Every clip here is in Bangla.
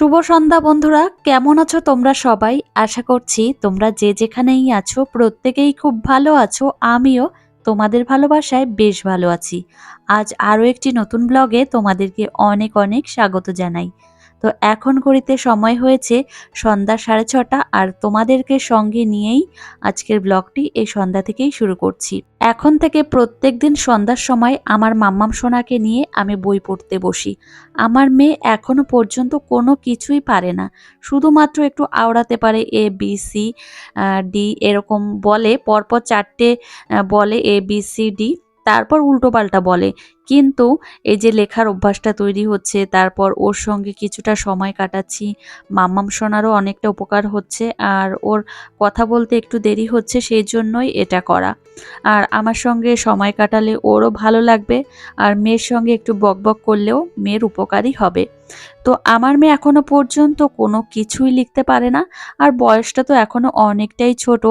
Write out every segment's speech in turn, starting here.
শুভ সন্ধ্যা বন্ধুরা, কেমন আছো তোমরা সবাই? আশা করছি তোমরা যে যেখানেই আছো, প্রত্যেকেই খুব ভালো আছো, আমিও তোমাদের ভালোবাসায় বেশ ভালো আছি। আজ আরও একটি নতুন ব্লগে তোমাদেরকে অনেক অনেক স্বাগত জানাই। তো এখন ঘড়িতে সময় হয়েছে সন্ধ্যা সাড়ে ছটা, আর তোমাদেরকে সঙ্গে নিয়েই আজকের ব্লগটি এই সন্ধ্যা থেকেই শুরু করছি। এখন থেকে প্রত্যেক দিন সন্ধ্যার সময় আমার মাম্মাম সোনাকে নিয়ে আমি বই পড়তে বসি। আমার মেয়ে এখনও পর্যন্ত কোনো কিছুই পারে না। শুধুমাত্র একটু আওড়াতে পারে এ, বি, সি ডি এরকম বলে, পরপর চারটে বলে এ, বি, সি, ডি, তারপর উল্টোপাল্টা বলে। কিন্তু এই যে লেখার অভ্যাসটা তৈরি হচ্ছে, তারপর ওর সঙ্গে কিছুটা সময় কাটাচ্ছি, মাম্মাম শোনারও অনেকটা উপকার হচ্ছে আর ওর কথা বলতে একটু দেরি হচ্ছে সেই জন্যই এটা করা। আর আমার সঙ্গে সময় কাটালে ওরও ভালো লাগবে আর মেয়ের সঙ্গে একটু বকবক করলেও মেয়ের উপকারই হবে। তো আমার মেয়ে এখনও পর্যন্ত কোনো কিছুই লিখতে পারে না আর বয়সটা তো এখনও অনেকটাই ছোট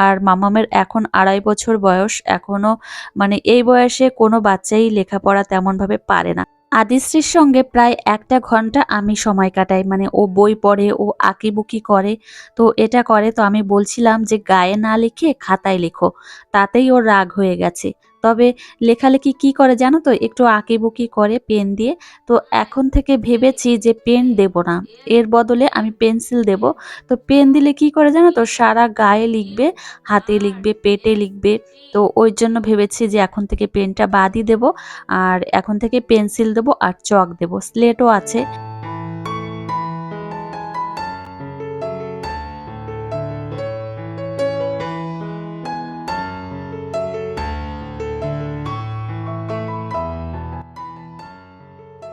আর মামামের এখন আড়াই বছর বয়স, এখনও মানে এই বয়সে কোনো বাচ্চাই লেখাপড়া তেমনভাবে পারে না। আদিশ্রীর সঙ্গে প্রায় একটা ঘণ্টা আমি সময় কাটাই মানে ও বই পড়ে, ও আঁকিবুকি করে, তো এটা করে। তো আমি বলছিলাম যে গায়ে না লিখে খাতায় লেখো, তাতেই ওর রাগ হয়ে গেছে। তবে লেখালেখি কি করে জানো তো? একটু আঁকিবুকি করে পেন দিয়ে। তো এখন থেকে ভেবেছি যে পেন দেব না। এর বদলে আমি পেন্সিল দেব। তো পেন দিলে কি করে জানো তো? সারা গায়ে লিখবে, হাতে লিখবে, পেটে লিখবে। তো ওই জন্য ভেবেছি যে এখন থেকে পেনটা বাদই দেব। আর এখন থেকে পেন্সিল দেব আর চক দেব। স্লেটও আছে।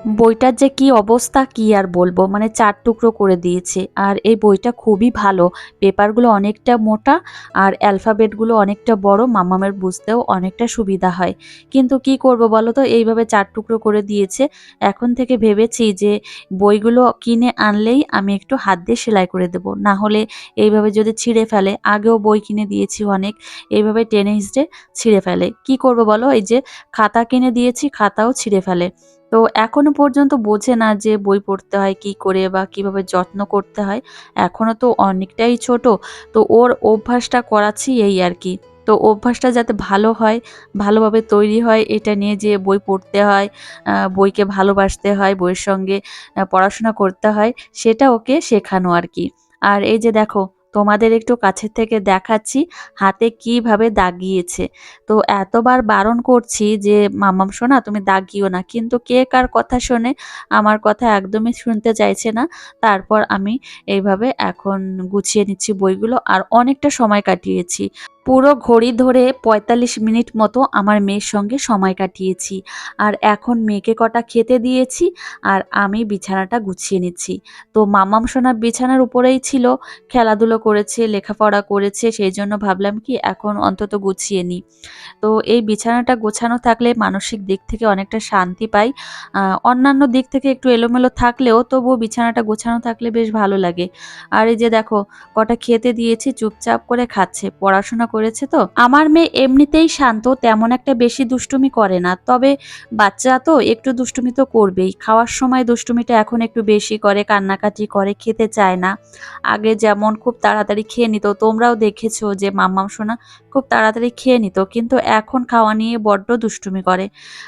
বইটার যে কি অবস্থা, কি আর বলব? মানে চার টুকরো করে দিয়েছে। আর এই বইটা খুবই ভালো। পেপারগুলো অনেকটা মোটা আর অ্যালফাবেটগুলো অনেকটা বড়। মামামের বুঝতেও অনেকটা সুবিধা হয়। কিন্তু কি করব বলো তো? এইভাবে চার টুকরো করে দিয়েছে। এখন থেকে ভেবেছি যে বইগুলো কিনে আনলেই আমি একটু হাত দিয়ে সেলাই করে দেব। না হলে এইভাবে যদি ছিঁড়ে ফেলে, আগেও বই কিনে দিয়েছি অনেক, এইভাবে টেনে হিসড়ে ছিঁড়ে ফেলে। কি করব বলো? এই যে খাতা কিনে দিয়েছি, খাতাও ছিঁড়ে ফেলে। তো এখনও পর্যন্ত বোঝে না যে বই পড়তে হয় কি করে বা কীভাবে যত্ন করতে হয়। এখনও তো অনেকটাই ছোট, তো ওর অভ্যাসটা করাচ্ছি এই আর কি। তো অভ্যাসটা যাতে ভালো হয়, ভালোভাবে তৈরি হয়, এটা নিয়ে যে বই পড়তে হয় বইকে ভালোবাসতে হয়, বইয়ের সঙ্গে পড়াশোনা করতে হয়, সেটা ওকে শেখানো আর কি। আর এই যে দেখো তোমাদের একটু কাছের থেকে দেখাচ্ছি হাতে কীভাবে দাগিয়েছে। তো এতবার বারণ করছি যে, মামাম শোনা তুমি দাগিও না। কিন্তু কে কার কথা শোনে, আমার কথা একদমই শুনতে চাইছে না। তারপর আমি এইভাবে এখন গুছিয়ে নিচ্ছি বইগুলো আর অনেকটা সময় কাটিয়েছি। পুরো ঘড়ি ধরে ৪৫ মিনিট মতো আমার মেয়ের সঙ্গে সময় কাটিয়েছি। আর এখন মেয়েকে কটা খেতে দিয়েছি আর আমি বিছানাটা গুছিয়ে নিচ্ছি। তো মামাম সোনা বিছানার উপরেই ছিল, খেলাধুলো করেছে, লেখাপড়া করেছে, সেই জন্য ভাবলাম কি এখন অন্তত গুছিয়ে নিই। তো এই বিছানাটা গোছানো থাকলে মানসিক দিক থেকে অনেকটা শান্তি পাই। অন্যান্য দিক থেকে একটু এলোমেলো থাকলেও তবুও বিছানাটা গোছানো থাকলে বেশ ভালো লাগে। আর এই যে দেখো, কটা খেতে দিয়েছি, চুপচাপ করে খাচ্ছে, পড়াশোনা করেছে তো? আমার মেয়ে এমনিতেই শান্ত, তেমন একটা বেশি দুষ্টুমি করে না। তবে বাচ্চা তো, একটু দুষ্টুমি তো করবেই। খাওয়ার সময় দুষ্টুমিটা এখন একটু বেশি করে, কান্নাকাটি করে, খেতে চায় না। আগে যেমন খুব তাড়াতাড়ি খেয়ে নিত, তোমরাও দেখেছ যে মাম্মাম সোনা খুব তাড়াতাড়ি খেয়ে নিত, কিন্তু এখন খাওয়া নিয়ে বড্ড দুষ্টুমি করে।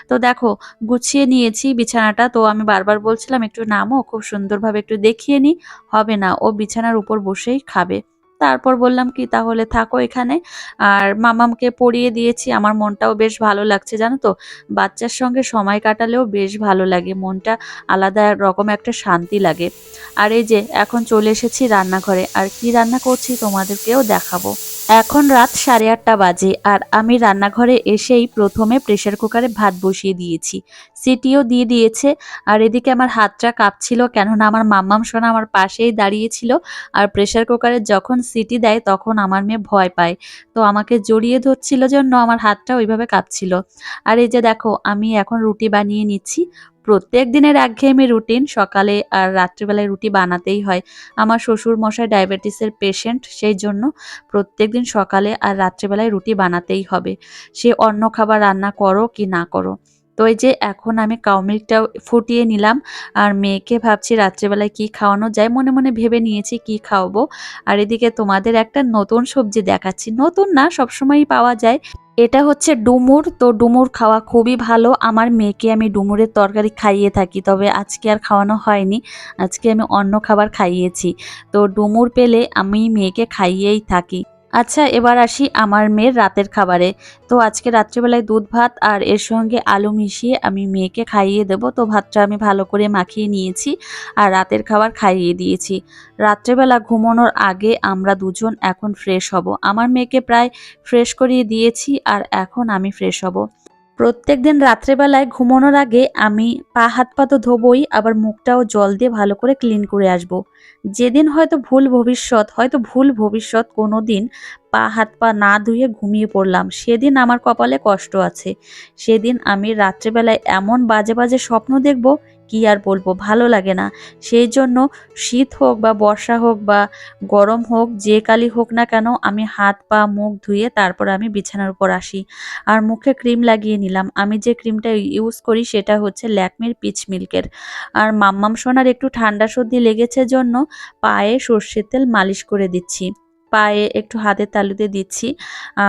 তো দেখো, গুছিয়ে নিয়েছি বিছানাটা, তো আমি বারবার বলছিলাম, একটু নামো, খুব সুন্দরভাবে একটু দেখিয়ে নি, হবে না। ও বিছানার উপর বসেই খাবে। তারপর বললাম কি, তাহলে থাকো এখানে। আর মামামকে পড়িয়ে দিয়েছি। আমার মনটাও বেশ ভালো লাগছে, জানো তো? বাচ্চার সঙ্গে সময় কাটালেও বেশ ভালো লাগে। মনটা আলাদা রকম একটা শান্তি লাগে। আর এই যে, এখন চলে এসেছি রান্নাঘরে। আর কি রান্না করছি তোমাদেরকেও দেখাবো। এখন রাত সাড়ে আটটা বাজে আর আমি রান্নাঘরে এসেই প্রথমে প্রেশার কুকারে ভাত বসিয়ে দিয়েছি। সিটিও দিয়ে দিয়েছে আর এদিকে আমার হাতটা কাঁপছিল কেননা আমার মাম্মাম সোনা আমার পাশেই দাঁড়িয়েছিল আর প্রেশার কুকারে যখন সিটি দেয় তখন আমার মেয়ে ভয় পায়। তো আমাকে জড়িয়ে ধরছিল জন্য আমার হাতটা ওইভাবে কাঁপছিল। আর এই যে দেখো, আমি এখন রুটি বানিয়ে নিচ্ছি। প্রত্যেক দিনের একঘেয়েমি রুটিন সকালে আর রাত্রিবেলায় রুটি বানাতেই হয়। আমার শ্বশুর মশাই ডায়াবেটিসের পেশেন্ট সেই জন্য প্রত্যেক দিন সকালে আর রাত্রিবেলায় রুটি বানাতেই হবে। সে অন্য খাবার রান্না করো কি না করো। তো এই যে এখন আমি কাউ মিল্কটা ফুটিয়ে নিলাম। আর মেয়েকে ভাবছি রাত্রেবেলায় কি খাওয়ানো যায়? মনে মনে ভেবে নিয়েছি কি খাওয়াবো। আর এদিকে তোমাদের একটা নতুন সবজি দেখাচ্ছি। নতুন না, সবসময়ই পাওয়া যায়। এটা হচ্ছে ডুমুর। তো ডুমুর খাওয়া খুবই ভালো। আমার মেয়েকে আমি ডুমুরের তরকারি খাইয়ে থাকি, তবে আজকে আর খাওয়ানো হয়নি। আজকে আমি অন্য খাবার খাইয়েছি। তো ডুমুর পেলে আমি মেয়েকে খাইয়েই থাকি। আচ্ছা এবার আসি আমার মেয়ের রাতের খাবারে। তো আজকে রাত্রিবেলায় দুধ, ভাত আর এর সঙ্গে আলু মিশিয়ে আমি মেয়েকে খাইয়ে দেব। তো ভাতটা আমি ভালো করে মাখিয়ে নিয়েছি আর রাতের খাবার খাইয়ে দিয়েছি। রাত্রেবেলা ঘুমানোর আগে আমরা দুজন এখন ফ্রেশ হব। আমার মেয়েকে প্রায় ফ্রেশ করিয়ে দিয়েছি আর এখন আমি ফ্রেশ হব। প্রত্যেক দিন রাত্রেবেলায় ঘুমানোর আগে আমি পা হাত পা তো ধোবই, আবার মুখটাও জল দিয়ে ভালো করে ক্লিন করে আসব। যেদিন হয়তো ভুল ভবিষ্যৎ, হয়তো ভুল ভবিষ্যৎ কোনো দিন পা হাত পা না ধুয়ে ঘুমিয়ে পড়লাম সেদিন আমার কপালে কষ্ট আছে সেদিন আমি রাত্রেবেলায় এমন বাজে বাজে স্বপ্ন দেখব কি আর বলব, ভালো লাগে না। সেই জন্য শীত হোক বা বর্ষা হোক বা গরম হোক, যে কালি হোক না কেন আমি হাত, পা, মুখ ধুয়ে তারপর আমি বিছানার উপর আসি। আর মুখে ক্রিম লাগিয়ে নিলাম। আমি যে ক্রিমটা ইউজ করি সেটা হচ্ছে ল্যাকমির পিচ মিল্কের। আর মাম্মাম সোনার একটু ঠান্ডা সর্দি লেগেছে জন্য পায়ে সর্ষের তেল মালিশ করে দিচ্ছি। পায়ে একটু হাতের তালুতে দিচ্ছি।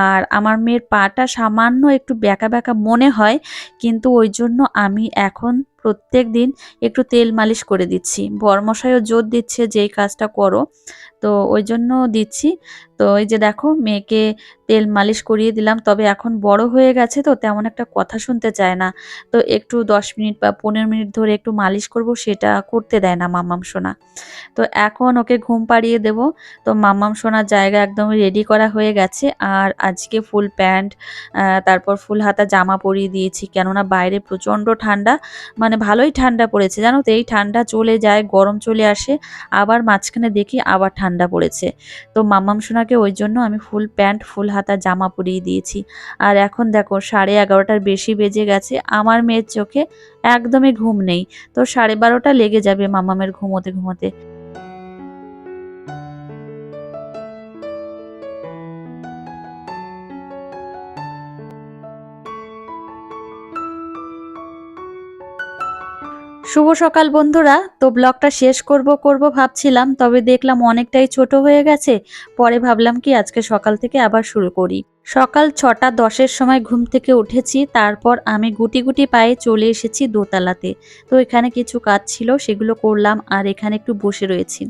আর আমার মেয়ের পাটা সামান্য একটু ব্যাকা ব্যাকা মনে হয়, কিন্তু ওই জন্য আমি এখন প্রত্যেক দিন একটু তেল মালিশ করে দিচ্ছি। বরমশাইও জোর দিচ্ছে যে এই কাজটা করো। তো ওই জন্য দিচ্ছি। তো এই যে দেখো, মেয়েকে তেল মালিশ করিয়ে দিলাম। তবে এখন বড় হয়ে গেছে তো, তেমন একটা কথা শুনতে চায় না। তো একটু দশ মিনিট বা পনেরো মিনিট ধরে একটু মালিশ করব, সেটা করতে দেয় না মাম্মাম সোনা। তো এখন ওকে ঘুম পাড়িয়ে দেব। তো মাম্মাম সোনার জায়গা একদম রেডি করা হয়ে গেছে। আর আজকে ফুল প্যান্ট তারপর ফুল হাতা জামা পরিয়ে দিয়েছি। কেননা বাইরে প্রচণ্ড ঠান্ডা। মানে ভালোই ঠান্ডা পড়েছে। জানো তো, এই ঠান্ডা চলে যায়, গরম চলে আসে, আবার মাঝখানে দেখি আবার ঠান্ডা পড়েছে। তো মাম্মাম সোনাকে ওই জন্য আমি ফুল প্যান্ট, ফুল হাতা, জামা পরিয়ে দিয়েছি। আর এখন দেখো, সাড়ে এগারোটার বেশি বেজে গেছে, আমার মেয়ের চোখে একদমই ঘুম নেই। তো সাড়ে বারোটা লেগে যাবে মামামের ঘুমোতে ঘুমোতে। শুভ সকাল বন্ধুরা। তো ব্লগটা শেষ করব করব ভাবছিলাম, তবে দেখলাম অনেকটাই ছোট হয়ে গেছে। পরে ভাবলাম কি আজকে সকাল থেকে আবার শুরু করি। সকাল ছটা দশের সময় ঘুম থেকে উঠেছি, তারপর আমি গুটি গুটি পায়ে চলে এসেছি দোতলাতে। তো এখানে কিছু কাজ ছিল, সেগুলো করলাম, আর এখানে একটু বসে রয়েছি।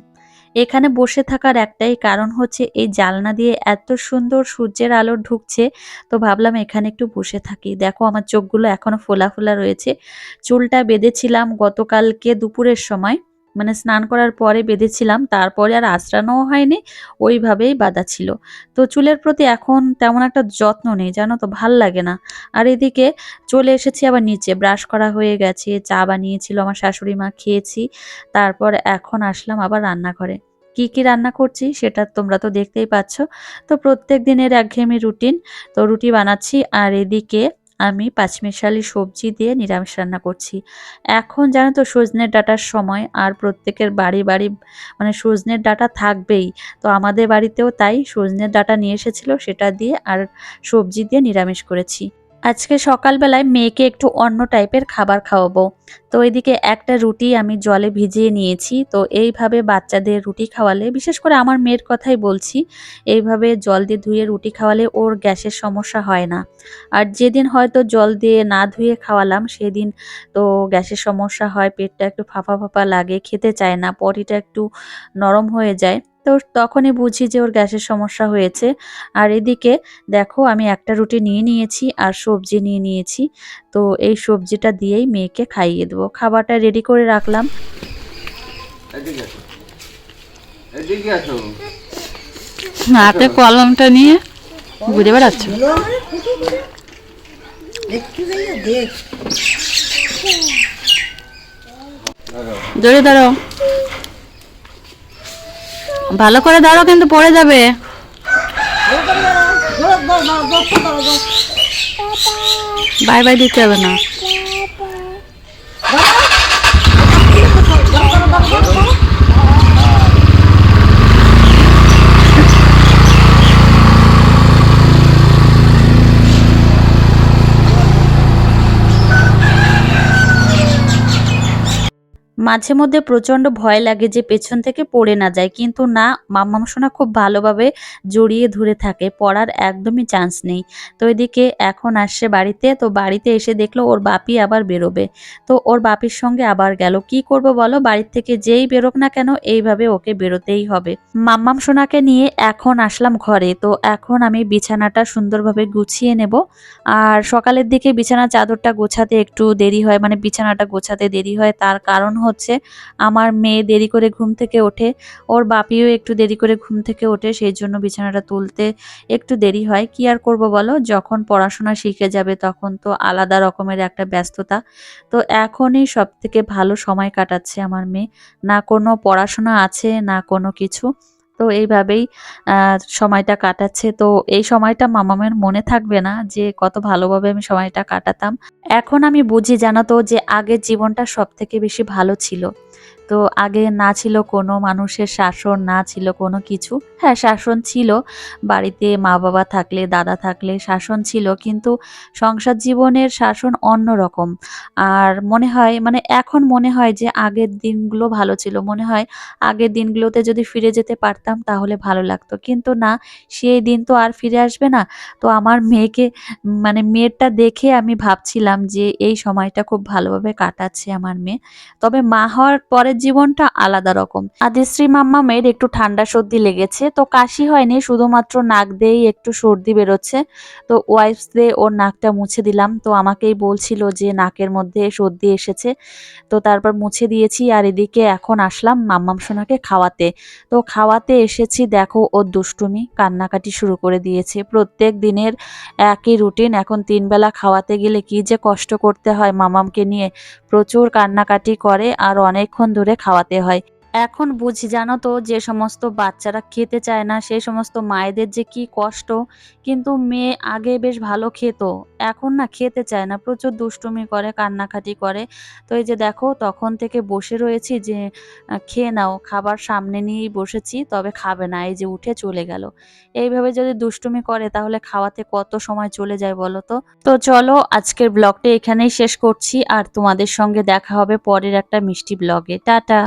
এখানে বসে থাকার একটাই কারণ হচ্ছে এই জালনা দিয়ে এত সুন্দর সূর্যের আলো ঢুকছে। তো ভাবলাম এখানে একটু বসে থাকি। দেখো আমার চোখগুলো এখনও ফোলা ফোলা রয়েছে। চুলটা বেঁধেছিলাম গতকালকে দুপুরের সময়। মানে স্নান করার পরে বেঁধেছিলাম, তারপরে আর আশ্রানোও হয়নি, ওইভাবেই বাঁধা ছিল। তো চুলের প্রতি এখন তেমন একটা যত্ন নেই, জানো তো, ভালো লাগে না। আর এদিকে চলে এসেছি আবার নিচে, ব্রাশ করা হয়ে গেছে, চা বানিয়েছিল আমার শাশুড়ি মা, খেয়েছি। তারপর এখন আসলাম আবার রান্নাঘরে। কি কি রান্না করছি সেটা তোমরা তো দেখতেই পাচ্ছ। তো প্রত্যেক দিনের একঘেয়েমি রুটিন। তো রুটি বানাচ্ছি আর এদিকে আমি পাঁচমিশালি সবজি দিয়ে নিরামিষ রান্না করছি। এখন জানো তো সজনের ডাটার সময় আর প্রত্যেকের বাড়ি বাড়ি মানে সজনের ডাটা থাকবেই। তো আমাদের বাড়িতেও তাই সজনের ডাটা নিয়ে এসেছিল সেটা দিয়ে আর সবজি দিয়ে নিরামিষ করেছি। আজকে সকালবেলায় মেয়েকে একটু অন্য টাইপের খাবার খাওয়াবো। তো এদিকে একটা রুটি আমি জলে ভিজিয়ে নিয়েছি। তো এইভাবে বাচ্চাদের রুটি খাওয়ালে, বিশেষ করে আমার মেয়ের কথাই বলছি, এইভাবে জল দিয়ে ধুয়ে রুটি খাওয়ালে ওর গ্যাসের সমস্যা হয় না। আর যেদিন হয়তো জল দিয়ে না ধুয়ে খাওয়ালাম, সেদিন তো গ্যাসের সমস্যা হয়, পেটটা একটু ফাঁপা ফাঁপা লাগে, খেতে চায় না পটিটা একটু নরম হয়ে যায়। তো তখনই বুঝি যে ওর গ্যাসের সমস্যা হয়েছে। আর এদিকে দেখো আমি একটা রুটি নিয়ে নিয়েছি আর সবজি নিয়ে নিয়েছি। তো এই সবজিটা দিয়েই মেয়েকে খাইয়ে দেবো। খাবারটা রেডি করে রাখলাম। এদিকে আসো। এদিকে আসো। হাতে কলমটা নিয়ে ঘুরে বেড়াচ্ছ। জোরে দাঁড়াও ভালো করে দাঁড়াও কিন্তু পড়ে যাবে। বাই বাই দিতে হবে না। মাঝে মধ্যে প্রচণ্ড ভয় লাগে যে পেছন থেকে পড়ে না যায়। কিন্তু না মাম্মাম সোনা খুব ভালোভাবে জড়িয়ে ধরে থাকে, পড়ার একদমই চান্স নেই। তো এদিকে এখন আসছে বাড়িতে, তো বাড়িতে এসে দেখল ওর বাপি আবার বেরোবে। তো ওর বাপির সঙ্গে আবার গেল। কি করব বলো? বাড়ির থেকে যেই বেরোক না কেন, এইভাবে ওকে বেরোতেই হবে। মাম্মাম সোনাকে নিয়ে এখন আসলাম ঘরে। তো এখন আমি বিছানাটা সুন্দরভাবে গুছিয়ে নেব। আর সকালের দিকে বিছানা চাদরটা গোছাতে একটু দেরি হয় মানে বিছানাটা গোছাতে দেরি হয়। তার কারণ হচ্ছে আমার মেয়ে দেরি করে ঘুম থেকে ওঠে, ওর বাপিও একটু দেরি করে ঘুম থেকে ওঠে, সেই জন্য বিছানাটা তুলতে একটু দেরি হয়। কি আর করব বলো? যখন পড়াশোনা শিখে যাবে তখন তো আলাদা রকমের একটা ব্যস্ততা। তো এখনই সব থেকে ভালো সময় কাটাচ্ছে আমার মেয়ে। না কোনো পড়াশোনা আছে, না কোনো কিছু। তো এইভাবেই সময়টা কাটাচ্ছে। তো এই সময়টা মামামের মনে থাকবে না যে কত ভালোভাবে আমি সময়টা কাটাতাম। এখন আমি বুঝি জানাতো যে আগের জীবনটা সব থেকে বেশি ভালো ছিল। তো আগে না ছিল কোনো মানুষের শাসন, না ছিল কোনো কিছু। হ্যাঁ শাসন ছিল, বাড়িতে মা বাবা থাকলে, দাদা থাকলে শাসন ছিল, কিন্তু সংসার জীবনের শাসন অন্য রকম আর মনে হয় মানে এখন মনে হয় যে আগের দিনগুলো ভালো ছিল। মনে হয় আগের দিনগুলোতে যদি ফিরে যেতে পারতাম তাহলে ভালো লাগতো। কিন্তু না, সেই দিন তো আর ফিরে আসবে না। তো আমার মেয়েকে মানে মেয়েরটা দেখে আমি ভাবছিলাম যে এই সময়টা খুব ভালোভাবে কাটাচ্ছে আমার মেয়ে। তবে মা হওয়ার পরের জীবনটা আলাদা রকম। আদিশ্রী মাম্মামের একটু ঠান্ডা সর্দি লেগেছে, তো কাশি হয়নি, শুধুমাত্র নাক দিয়েই একটু সর্দি বেরোচ্ছে। তো ওয়াইপস দিয়ে ওর নাকটা মুছে দিলাম, তো আমাকেই বলছিল যে নাকের মধ্যে সর্দি এসেছে। তো তারপর মুছে দিয়েছি আর এদিকে এখন আসলাম মাম্মাম সোনাকে খাওয়াতে। তো খাওয়াতে এসেছি, দেখো ওর দুষ্টুমি, কান্নাকাটি শুরু করে দিয়েছে। প্রত্যেক দিনের একই রুটিন, এখন তিন বেলা খাওয়াতে গেলে কি যে কষ্ট করতে হয় মামামকে নিয়ে। প্রচুর কান্নাকাটি করে আর অনেকক্ষণ ধরে খাওয়াতে হয়। এখন বুঝি জানো তো যে সমস্ত বাচ্চারা খেতে চায় না সেই সমস্ত মায়েদের যে কি কষ্ট। কিন্তু মেয়ে আগে বেশ ভালো খেত, এখন না খেতে চায় না, প্রচুর দুষ্টুমি করে, কান্নাকাটি করে। তো এই যে দেখো, তখন থেকে বসে রয়েছি যে খেয়ে নাও, খাবার সামনে নিয়েই বসেছি, তবে খাবে না, এই যে উঠে চলে গেল। এইভাবে যদি দুষ্টুমি করে, তাহলে খাওয়াতে কত সময় চলে যায় বলো তো? তো চলো, আজকের ব্লগটা এখানেই শেষ করছি, আর তোমাদের সঙ্গে দেখা হবে পরের একটা মিষ্টি ব্লগে। টাটা!